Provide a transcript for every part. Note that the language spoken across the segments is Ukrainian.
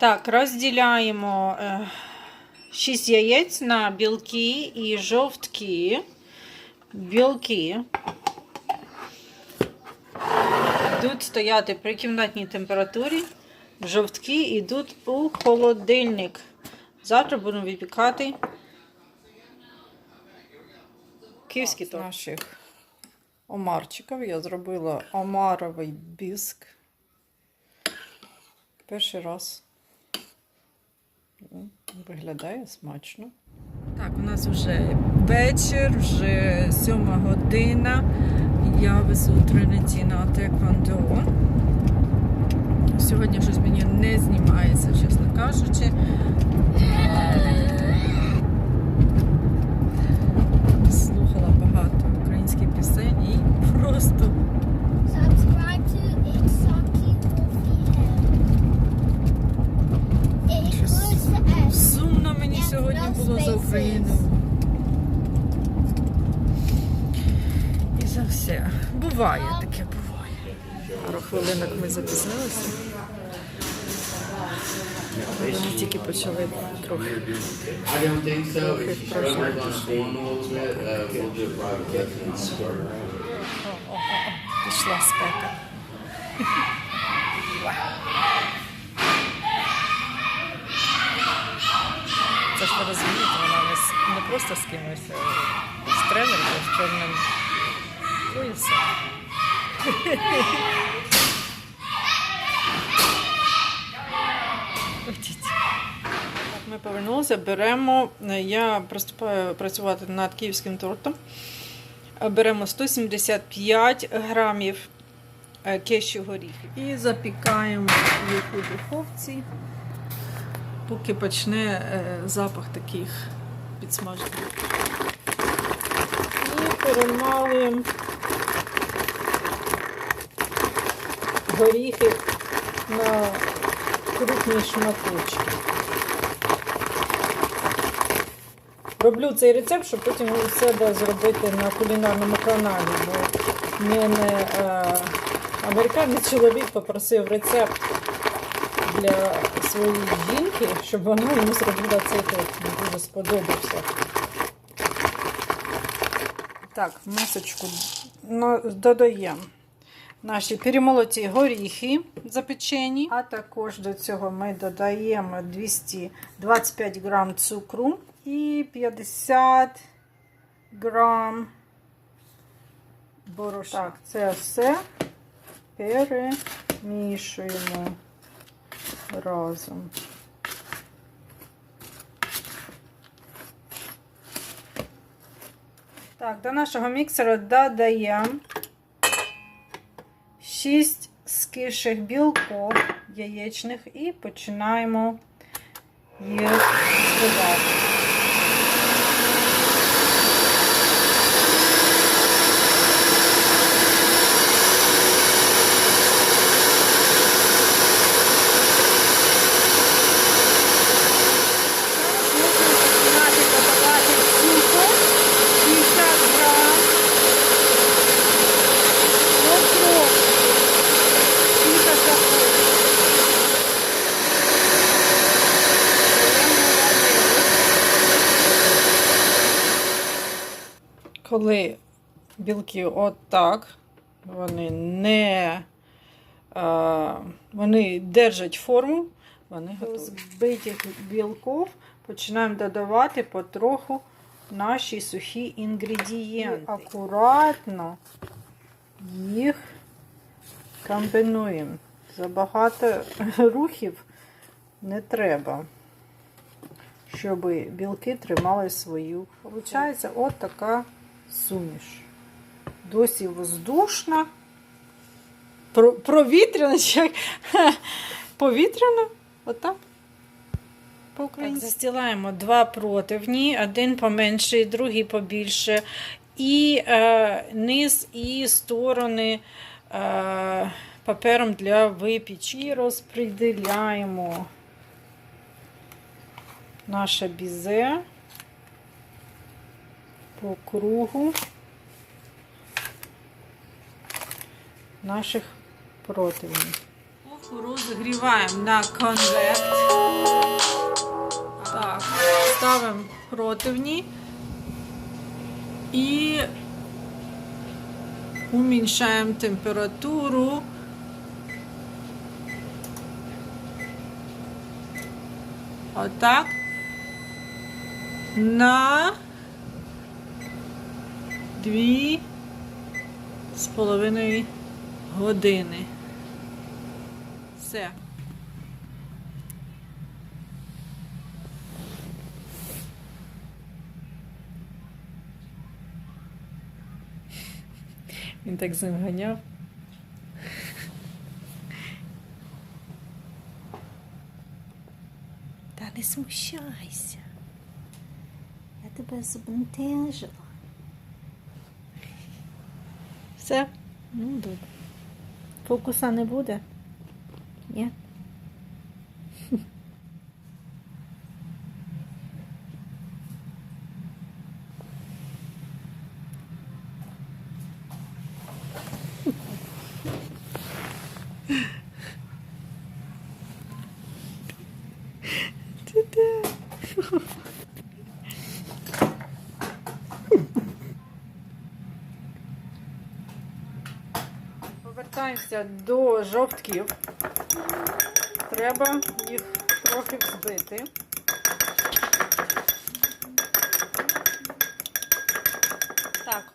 Так, розділяємо 6 яєць на білки і жовтки. Білки йдуть стояти при кімнатній температурі. Жовтки йдуть у холодильник. Завтра будемо випікати київський З торт. наших омарчиків я зробила омаровий біск. Перший раз. Виглядає смачно. Так, у нас вже вечір, вже сьома година. Я везу Тринеті на Теквондо. Сьогодні щось мені не знімається, чесно кажучи. Було. І за все. Буває таке, буває. Пару хвилинок ми запізнилися. Вони тільки почали трохи. Пішла спека. Це ж розумієте, не, просто з кимось, а з тренером, з чорним поясом. Ми повернулися, беремо. Я приступаю працювати над київським тортом. Беремо 175 грамів е, кешю горіхів і запікаємо їх у духовці, поки почне е, запах таких підсмажених. І перемалуємо горіхи на крупні шматочки. Роблю цей рецепт, щоб потім у себе зробити на кулінарному каналі. Бо мене е, американець чоловік попросив рецепт для своєї жінки, щоб вона йому зробила цей торт. Дуже сподобався. Так, мисочку додаємо наші перемолоті горіхи запечені, а також до цього ми додаємо 225 грам цукру і 50 грам борошна. Так, це все перемішуємо разом. Так, до нашого міксера додаємо 6 скиших білків яєчних і починаємо їх збивати. Починати додавати цукор 50 грам. Потроху. Скільки захочеш. Коли білки отак, вони не а, вони держать форму, вони готові. Збитих білків починаємо додавати потроху наші сухі інгредієнти. І акуратно їх комбінуємо. Забагато рухів не треба, щоб білки тримали свою. Получається от така суміш. Досі воздушна, про- провітряна, чи повітряна, отак. Так, застілаємо два противні, один поменший, другий побільше. І е, низ і сторони е, папером для випічки. І розподіляємо наше бізе по кругу наших противнів. Розігріваємо на конвект. ставимо противні і уменьшаємо температуру. Отак. На дві з половиною години. Все. Він так з ним ганяв. Та не смущайся. Я тебе збентежила. Все? Ну, добре. Фокуса не буде? Ні? Повертаємося до жовтків. Треба їх трохи взбити. Так,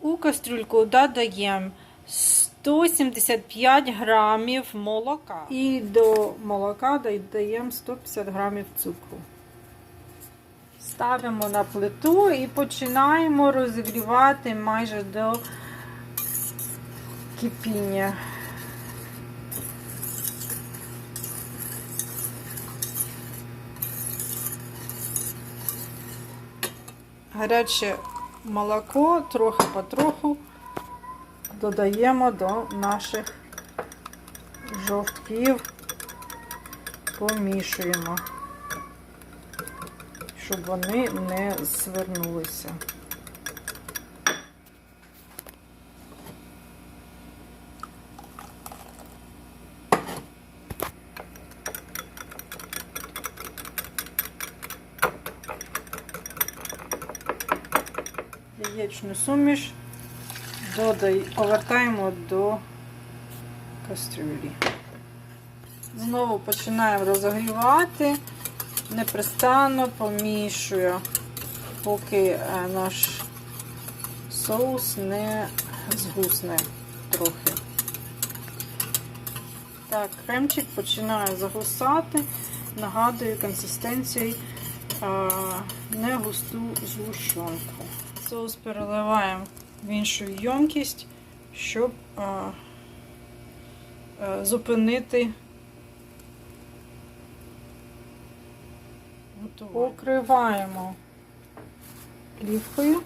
у кастрюльку додаємо 175 грамів молока. І до молока додаємо 150 грамів цукру. Ставимо на плиту і починаємо розігрівати майже до кипіння. Гаряче молоко трохи потроху додаємо до наших жовтків, помішуємо, щоб вони не звернулися. Яєчну суміш додай, повертаємо до кастрюлі. Знову починаємо розогрівати, непрестанно помішую, поки е, наш соус не згусне трохи. Так, кремчик починає загусати. Нагадую консистенцію е, не густу згущенку. Соус переливаємо в іншу ємкість, щоб а, а, зупинити готування. Покриваємо плівкою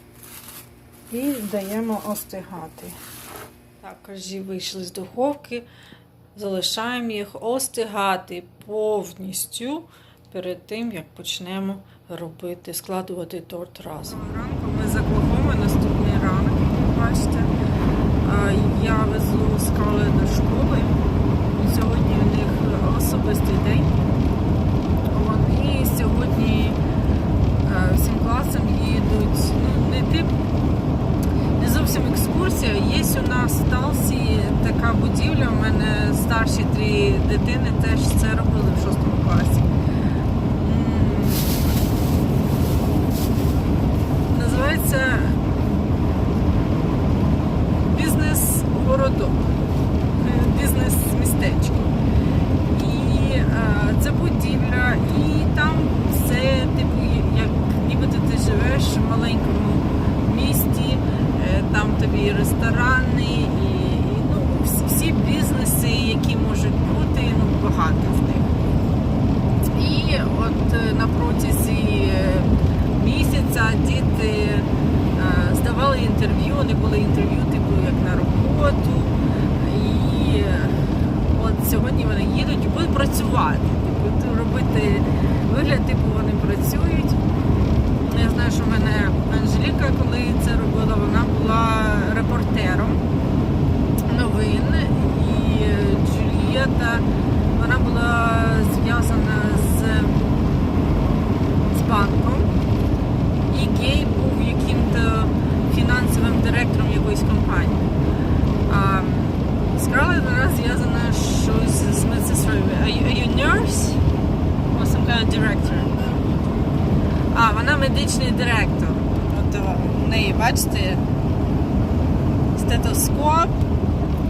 і даємо остигати. Так, коржі вийшли з духовки, залишаємо їх остигати повністю перед тим, як почнемо робити, складувати торт разом. А, Я везу скали до школи. Сьогодні у них особистий день. Вони сьогодні е, всім класом їдуть, ну, не тип, не зовсім екскурсія. Є у нас в Талсі така будівля. У мене старші три дитини теж це робили в шостому класі. М, Називається бізнес-городок, е, бізнес-містечко. І е, це будівля, і там все, типу, як ніби ти живеш в маленькому місті, е, там тобі і ресторани, і, і ну, всі, всі бізнеси, які можуть бути, ну, багато в них. І от е, на протязі е, місяця діти е, здавали інтерв'ю, інтерв'ю, типу, як на роботу. І от сьогодні вони їдуть і будуть працювати. Типу, робити вигляд, типу, вони працюють. Я знаю, що в мене Анжеліка, коли це робила, вона була репортером новин. І Джулієта, вона була зв'язана з, з банком фінансовим директором якоїсь компанії. А, сказала вона зв'язана щось з медсестрою. Are you, are you nurse? Or some kind of director? А, вона медичний директор. От е, у неї, бачите, стетоскоп,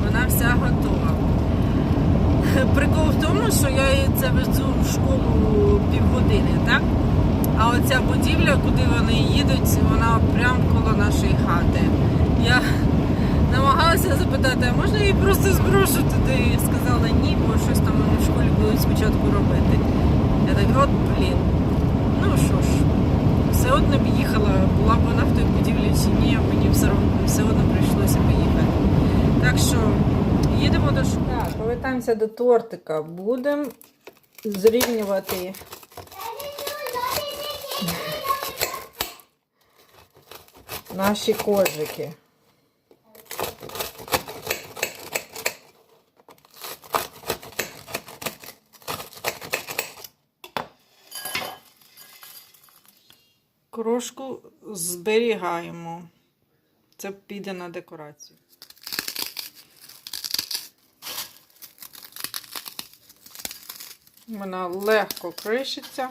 вона вся готова. Прикол в тому, що я її це везу в школу півгодини, так? А оця будівля, куди вони їдуть, вона прямо коло нашої хати. Я намагалася запитати, а можна її просто зброшу туди? І сказала ні, бо щось там вони в школі будуть спочатку робити. Я так, от блін. Ну що ж, все одно б їхала, була б вона в той будівлі чи ні, мені все одно, все одно прийшлося поїхати. Так що їдемо до школи. Так, повертаємося до тортика. Будемо зрівнювати. Наші коржики. Крошку зберігаємо. Це піде на декорацію. Вона легко кришиться.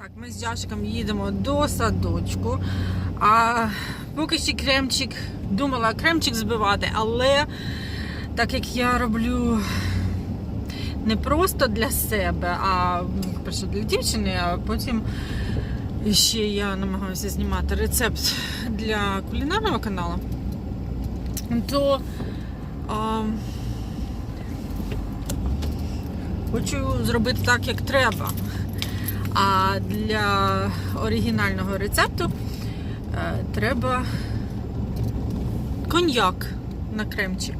Так, ми з Джашиком їдемо до садочку. А поки ще кремчик, думала кремчик збивати, але так як я роблю не просто для себе, а перше для дівчини, а потім ще я намагаюся знімати рецепт для кулінарного каналу, то а, хочу зробити так, як треба. А для оригінального рецепту е, треба коньяк на кремчик.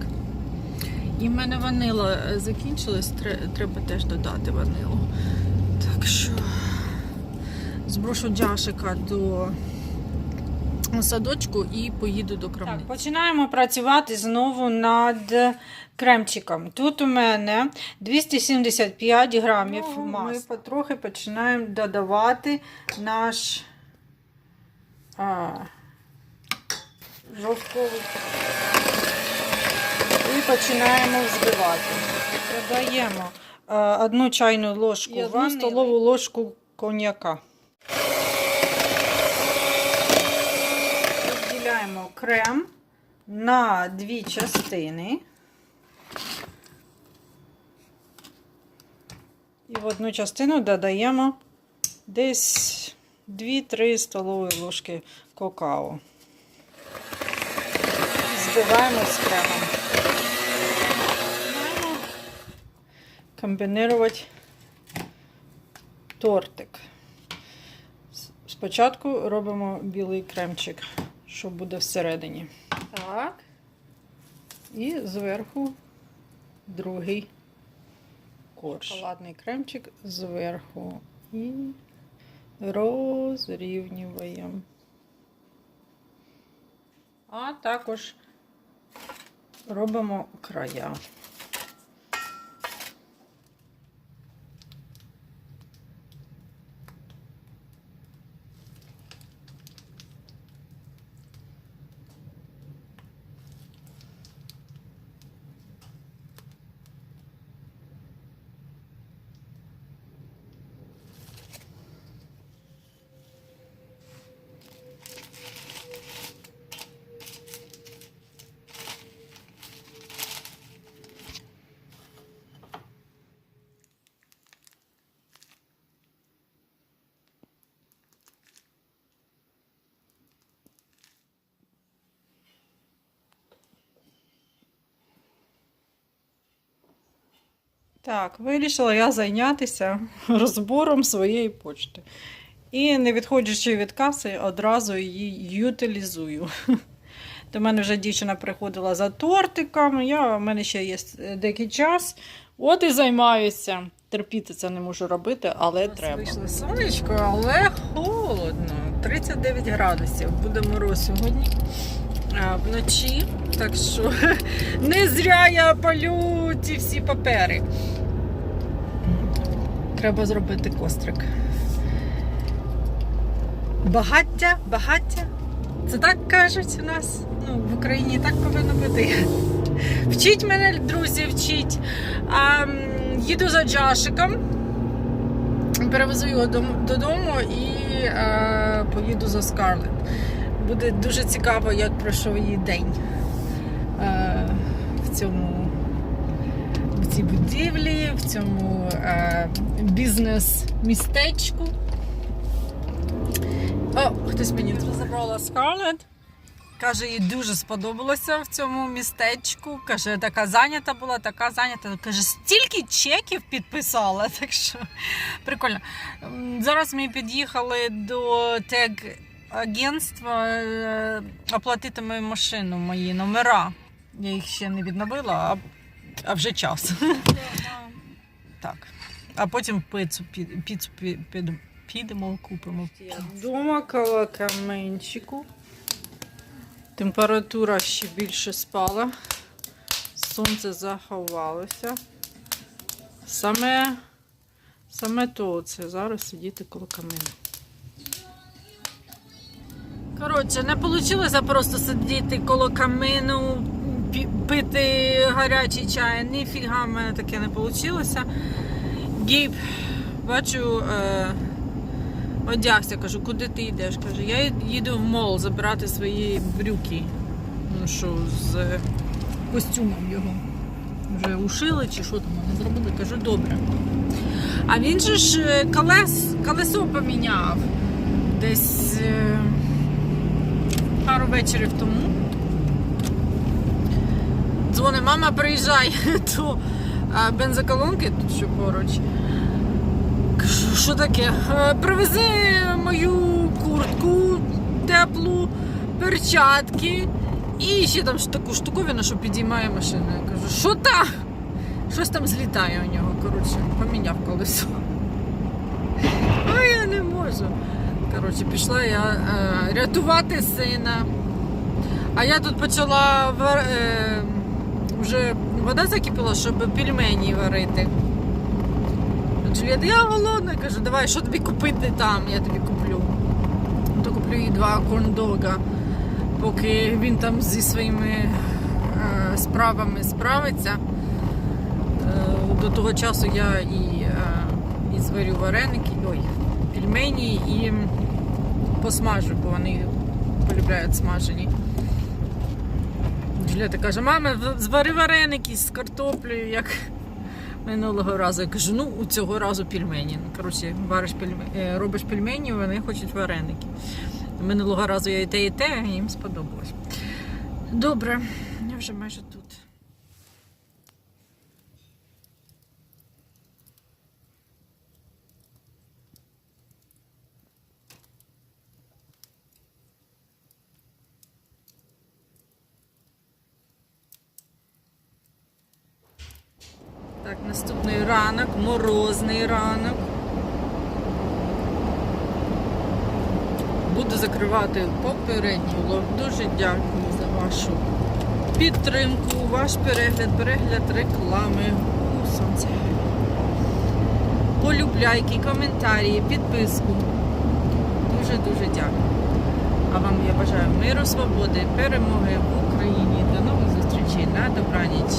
І в мене ванила закінчилась, треба теж додати ванилу. Так що зброшу Джашика до садочку і поїду до крамниці. Так, починаємо працювати знову над кремчиком. Тут у мене 275 грамів Ну, масла. ми потрохи починаємо додавати наш а, жовтковий. І починаємо взбивати. Додаємо а, одну чайну ложку одну столову столову ложку коньяка. Розділяємо крем на дві частини. І в одну частину додаємо десь 2-3 столові ложки какао. Збиваємо з кремом. Комбінувати тортик. Спочатку робимо білий кремчик, що буде всередині. Так. І зверху другий корж. Шоколадний кремчик зверху. І розрівнюємо. А також робимо края. Так, вирішила я зайнятися розбором своєї почти. І не відходячи від каси, одразу її ютилізую. До мене вже дівчина приходила за тортиком. Я, в мене ще є деякий час. От і займаюся. Терпіти це не можу робити, але треба. Вийшло сонечко, але холодно. 39 градусів. Буде мороз сьогодні вночі. Так що не зря я палю ці всі папери. Треба зробити кострик. Багаття, багаття. Це так кажуть у нас. Ну, в Україні так повинно бути. Вчіть мене, друзі, вчіть. А, їду за Джашиком, перевезу його додому і е, поїду за Скарлет. Буде дуже цікаво, як пройшов її день е, в цьому в цій будівлі, в цьому е, бізнес-містечку. О, хтось мені забрала Скарлет. Каже, їй дуже сподобалося в цьому містечку. Каже, така зайнята була, така зайнята. Каже, стільки чеків підписала. Так що прикольно. Зараз ми під'їхали до тег агентства е, оплатити мою машину, мої номера. Я їх ще не відновила, а, а вже час. Так. А потім пиццу, під- піцу пі- під- підемо, купимо. Дома коло каменчику. Температура ще більше спала. Сонце заховалося. Саме, саме то це зараз сидіти коло камину. Коротше, не вийшло просто сидіти коло камину, пити гарячий чай. Ніфіга в мене таке не вийшло. Гейб, бачу, е, одягся, кажу, куди ти йдеш? Каже, я їду в мол забирати свої брюки. Ну що, з костюмом його. Вже ушили чи що там вони зробили? Кажу, добре. А він же ж е, колес, колесо поміняв десь е, пару вечорів тому. Дзвони, мама, приїжджай до бензоколонки, тут що поруч. Кажу, що таке? «Е, Привези мою куртку теплу, перчатки і ще там таку штуковину, що підіймає машину. Я кажу, що та? Щось там злітає у нього. Коротше, поміняв колесо. А я не можу. Коротше, пішла я е, рятувати сина. А я тут почала е, вже вода закипіла, щоб пельмені варити. Джуліет, я голодна, кажу, давай, що тобі купити там, я тобі куплю. То куплю їй два корндога, поки він там зі своїми е, справами справиться. Е, до того часу я і, е, і зварю вареники, ой, пельмені і посмажу, бо вони полюбляють смажені. Джуліета каже, мама, звари вареники з картоплею, як минулого разу. Я кажу, ну у цього разу пельмені. Ну, коротше, вариш пельмені, е, робиш пельмені, вони хочуть вареники. Минулого разу я і те, і те, і їм сподобалось. Добре, я вже майже тут. Підтримку, ваш перегляд, перегляд реклами у сонце. Полюбляйки, коментарі, підписку. Дуже-дуже дякую. А вам я бажаю миру, свободи, перемоги в Україні. До нових зустрічей на добраніч